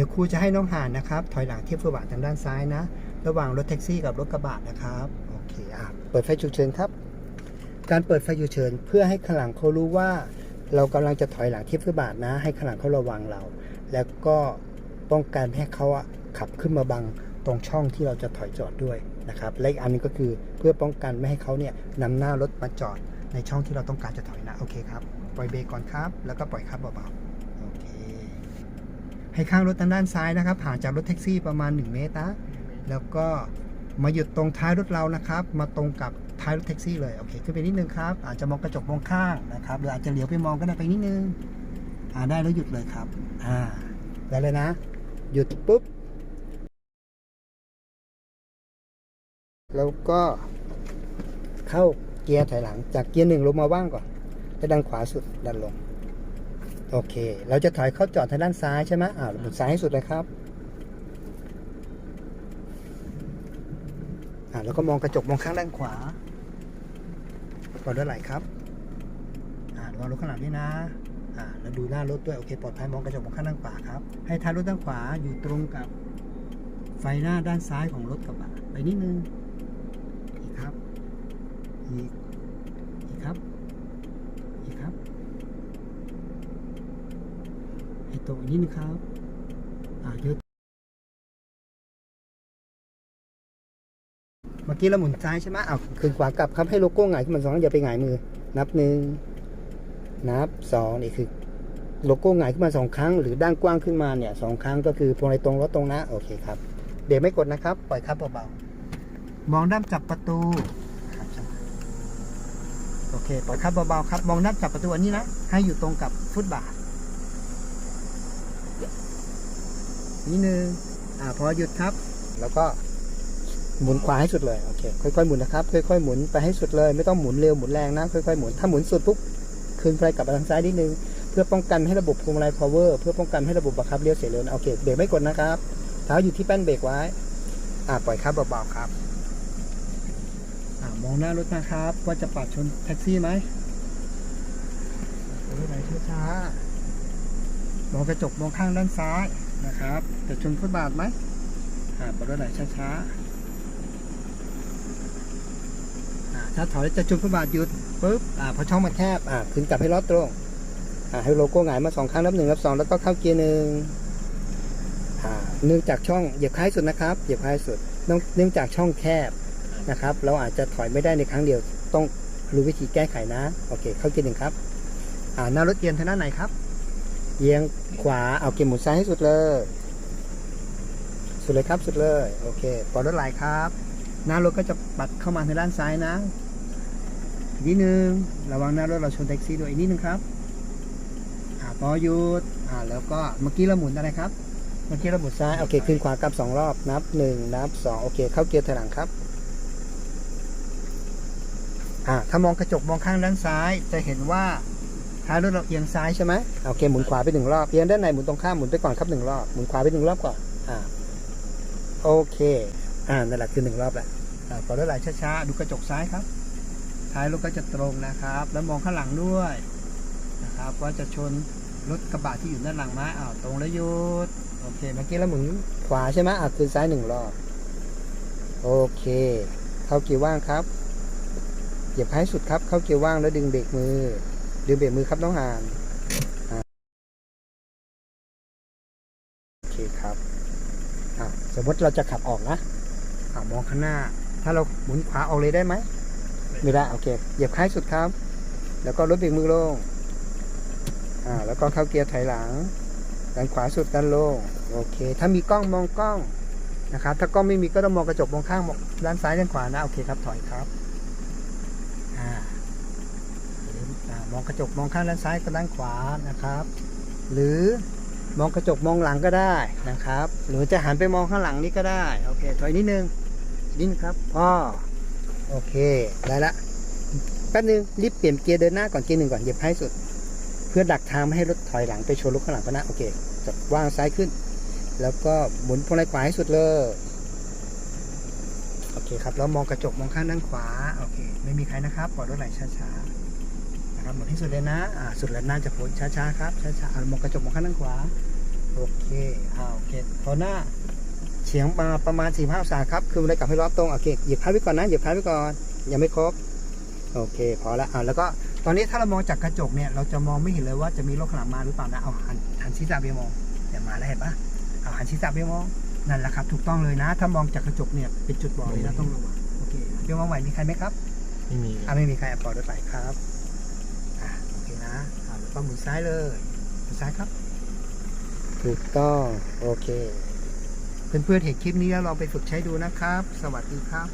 ดี๋ยวครูจะให้น้องหานนะครับ ถอยหลังเทียบฟุตบาททางด้านซ้ายนะ ระหว่างรถแท็กซี่กับรถกระบะนะครับ โอเคอะเปิดไฟฉุกเฉินครับ การเปิดไฟฉุกเฉินเพื่อให้ข้างหลังเขารู้ว่า เรากำลังจะถอยหลังเทียบฟุตบาทนะ ให้ข้างหลังเขาระวังเรา แล้วก็ป้องกันให้เขาขับขึ้นมาบังตรงช่องที่เราจะถอยจอดด้วยนะครับ และอีกอันนึงก็คือเพื่อป้องกันไม่ให้เขาเนี่ยนำหน้ารถมาจอดในช่องที่เราต้องการจะถอยนะ โอเคครับ ปล่อยเบรกก่อนครับ แล้วก็ปล่อยครับเบาๆ ให้ข้างรถทางด้านซ้ายนะครับห่างจากรถแท็กซี่ประมาณ 1 เมตรนะแล้วก็มาหยุดตรงท้ายรถเรานะครับ มาตรงกับท้ายรถแท็กซี่เลยโอเคขึ้นไปนิดนึงครับ อาจจะมองกระจกมองข้างนะครับหรืออาจจะเหลียวไปมองก็ได้ไปนิดนึงอ่าได้แล้วหยุดเลยครับอ่าได้เลยนะ หยุดปุ๊บ แล้วก็เข้าเกียร์ถอยหลัง จากเกียร์หนึ่งลงมาว่างก่อนแล้วดันขวาสุดดันลง โอเค เราจะถอยเข้าจอดทางด้านซ้ายใช่ไหมอ่าหมุนซ้ายให้สุดเลยครับอ่าแล้วก็มองกระจกมองข้างด้านขวาปลอดด้วยไหลครับ อ่าระวังรถข้างหลังด้วยนะ อ่า แล้วดูหน้ารถด้วย โอเค ปลอดภัย มองกระจกมองข้างด้านขวาครับ ให้ท้ายรถด้านขวาอยู่ตรงกับไฟหน้าด้านซ้ายของรถกระบะ ไปนิดนึง อีกครับ อีก อีกครับ อีกครับ ให้ ตรงอีกนิดนึงครับ อ่าเยอะเมื่อกี้เราหมุนซ้ายใช่ไหมเอาวคืนขวากลับครับให้โลโก้หงายขึ้นมาสองอย่าไปหงายมือ นับหนึ่งนับสองนี่คือโลโก้หงายขึ้นมาสองครั้ง หรือด้านกว้างขึ้นมาเนี่ยสองครั้งก็คือพวงมาลัยตรงรถตรงนะโอเคครับ เดี๋ยวไม่กดนะครับ ปล่อยครับเบาๆมองด้านจับประตูโอเคปล่อยครับเบาๆครับ มองด้านจับประตูอันนี้นะ ให้อยู่ตรงกับฟุตบาท นิดนึงอ่าพอหยุดครับ แล้วก็หมุนขวาให้สุดเลยโอเคค่อยๆหมุนนะครับค่อยๆหมุนไปให้สุดเลย ไม่ต้องหมุนเร็วหมุนแรงนะค่อยๆหมุนถ้าหมุนสุดปุ๊บคืนไฟกลับมาทางซ้ายนิดนึงเพื่อป้องกันให้ระบบพวงมาลัย power เพื่อป้องกันให้ระบบบังคับเลี้ยวเสียเร็วนะโอเคเบรกไม่กดนะครับเท้าอยู่ที่แป้นเบรกไว้อ่าปล่อยครับเบาๆครับอ่ามองหน้ารถนะครับ ว่าจะปัดชนแท็กซี่ไหมรถไหนช้าๆมองกระจกมองข้างด้านซ้าย นะครับ จะชนฟุตบาทไหมอ่าปัดรถไหนช้าๆถ้าถอยจะชนฟุตบาทหยุดปุ๊บอ่าพอช่องมันแคบอ่าขึ้นกลับให้ล้อตรงอ่าให้โลโก้หงายมาสองครั้งนับหนึ่งนับสองแล้วก็เข้าเกียร์หนึ่งอ่าเนื่องจากช่องเหยียบคล้ายสุดนะครับเหยียบคล้ายสุดเนื่องจากช่องแคบนะครับ เราอาจจะถอยไม่ได้ในครั้งเดียวต้องรู้วิธีแก้ไขนะ โอเค เข้าเกียร์หนึ่งครับอ่าหน้ารถเอียงทางด้านไหนครับ เอียงขวาเอาเกียร์หมุนซ้ายให้สุดเลย สุดเลยครับสุดเลย โอเคปล่อยรถไหลครับ หน้ารถก็จะปัดเข้ามาทางด้านซ้ายนะนิดนึงระวังหน้ารถเราชนแท็กซี่ด้วยอีกนิดนึงครับอ่าพอหยุดอ่าแล้วก็เมื่อกี้เราหมุนอะไรครับ เมื่อกี้เราหมุนซ้ายโอเคขึ้นขวากลับสองรอบนับหนึ่งนับสองโอเค เข้าเกียร์ถอยหลังครับอ่าถ้ามองกระจกมองข้างด้านซ้ายจะเห็นว่า ท้ายรถเราเอียงซ้ายใช่ไหมโอเคหมุนขวาไปหนึ่งรอบเอียงด้านในหมุนตรงข้ามหมุนไปก่อนครับหนึ่งรอบหมุนขวาไปหนึ่งรอบก่อนอ่าโอเคอ่านั่นแหละคือหนึ่งรอบแหละอ่าขอรถไหลช้าๆดูกระจกซ้ายครับ ท้ายรถก็จะตรงนะครับ แล้วมองข้างหลังด้วยนะครับว่าจะชนรถกระบะที่อยู่ด้านหลังไหมอ้าวตรงแล้วหยุดโอเคเมื่อกี้เราหมุนขวาใช่ไหมอ่าคืนซ้ายหนึ่งรอบโอเค เข้าเกียร์ว่างครับเหยียบให้สุดครับ เข้าเกียร์ว่างแล้วดึงเบรกมือ ดึงเบรกมือครับน้องหานอ่าโอเคครับอ่าสมมติเราจะขับออกนะอ่ามองข้างหน้า ถ้าเราหมุนขวาออกเลยได้ไหมไม่ได้โอเคเหยียบให้สุดครับ แล้วก็ลดเบรกมือลงอ่าแล้วก็เข้าเกียร์ถอยหลังด้านขวาสุดด้านลงโอเค ถ้ามีกล้องมองกล้องนะครับ ถ้ากล้องไม่มีก็ต้องมองกระจกมองข้างมองด้านซ้ายด้านขวานะโอเคครับถอยครับ อ่าอ่า มองกระจกมองข้างด้านซ้ายกับด้านขวานะครับ หรือมองกระจกมองหลังก็ได้นะครับ หรือจะหันไปมองข้างหลังนี่ก็ได้โอเคถอยนิดนึงนิดครับพ่อโอเคได้ละแป๊บนึงรีบเปลี่ยนเกียร์เดินหน้าก่อนเกียร์หนึ่งก่อนเหยียบให้สุด เพื่อดักทางไม่ให้รถถอยหลังไปชนรถข้างหลังก็นะโอเคจับวางซ้ายขึ้น แล้วก็หมุนพวงมาลัยขวาให้สุดเลยโอเคครับแล้วมองกระจกมองข้างด้านขวาโอเคไม่มีใครนะครับปล่อยรถไหลช้าๆ นะครับหมุนให้สุดเลยนะอ่าสุดแล้วน่าจะพ้นช้าๆครับช้าๆอ่ามองกระจกมองข้างด้านขวาโอเคอ่าโอเคพอหน้าเฉียงมาประมาณ4 5องศาครับ คือมันได้กลับให้รอบตรง โอเค เหยียบคลัดไว้ก่อนนะ เหยียบคลัดไว้ก่อน ยังไม่ครบ โอเค พอละอ่าแล้วก็ ตอนนี้ถ้าเรามองจากกระจกเนี่ย เราจะมองไม่เห็นเลยว่าจะมีรถข้างหลังมาหรือเปล่านะ เอาหันหันศีรษะไปมองเดี๋ยวมาแล้วเห็นปะเอาหันศีรษะไปมอง นั่นแหละครับ ถูกต้องเลยนะ ถ้ามองจากกระจกเนี่ย เป็นจุดบอดเลยนะ ต้องระวัง โอเคเดี๋ยวมองใหม่มีใครไหมครับ ไม่มีอ่าไม่มีใครปล่อยรถไปครับอ่าโอเคนะ อ่าแล้วก็มือซ้ายเลยมือซ้ายครับถูกต้องโอเค เพื่อนๆเห็นคลิปนี้แล้วลองไปฝึกใช้ดูนะครับ สวัสดีครับ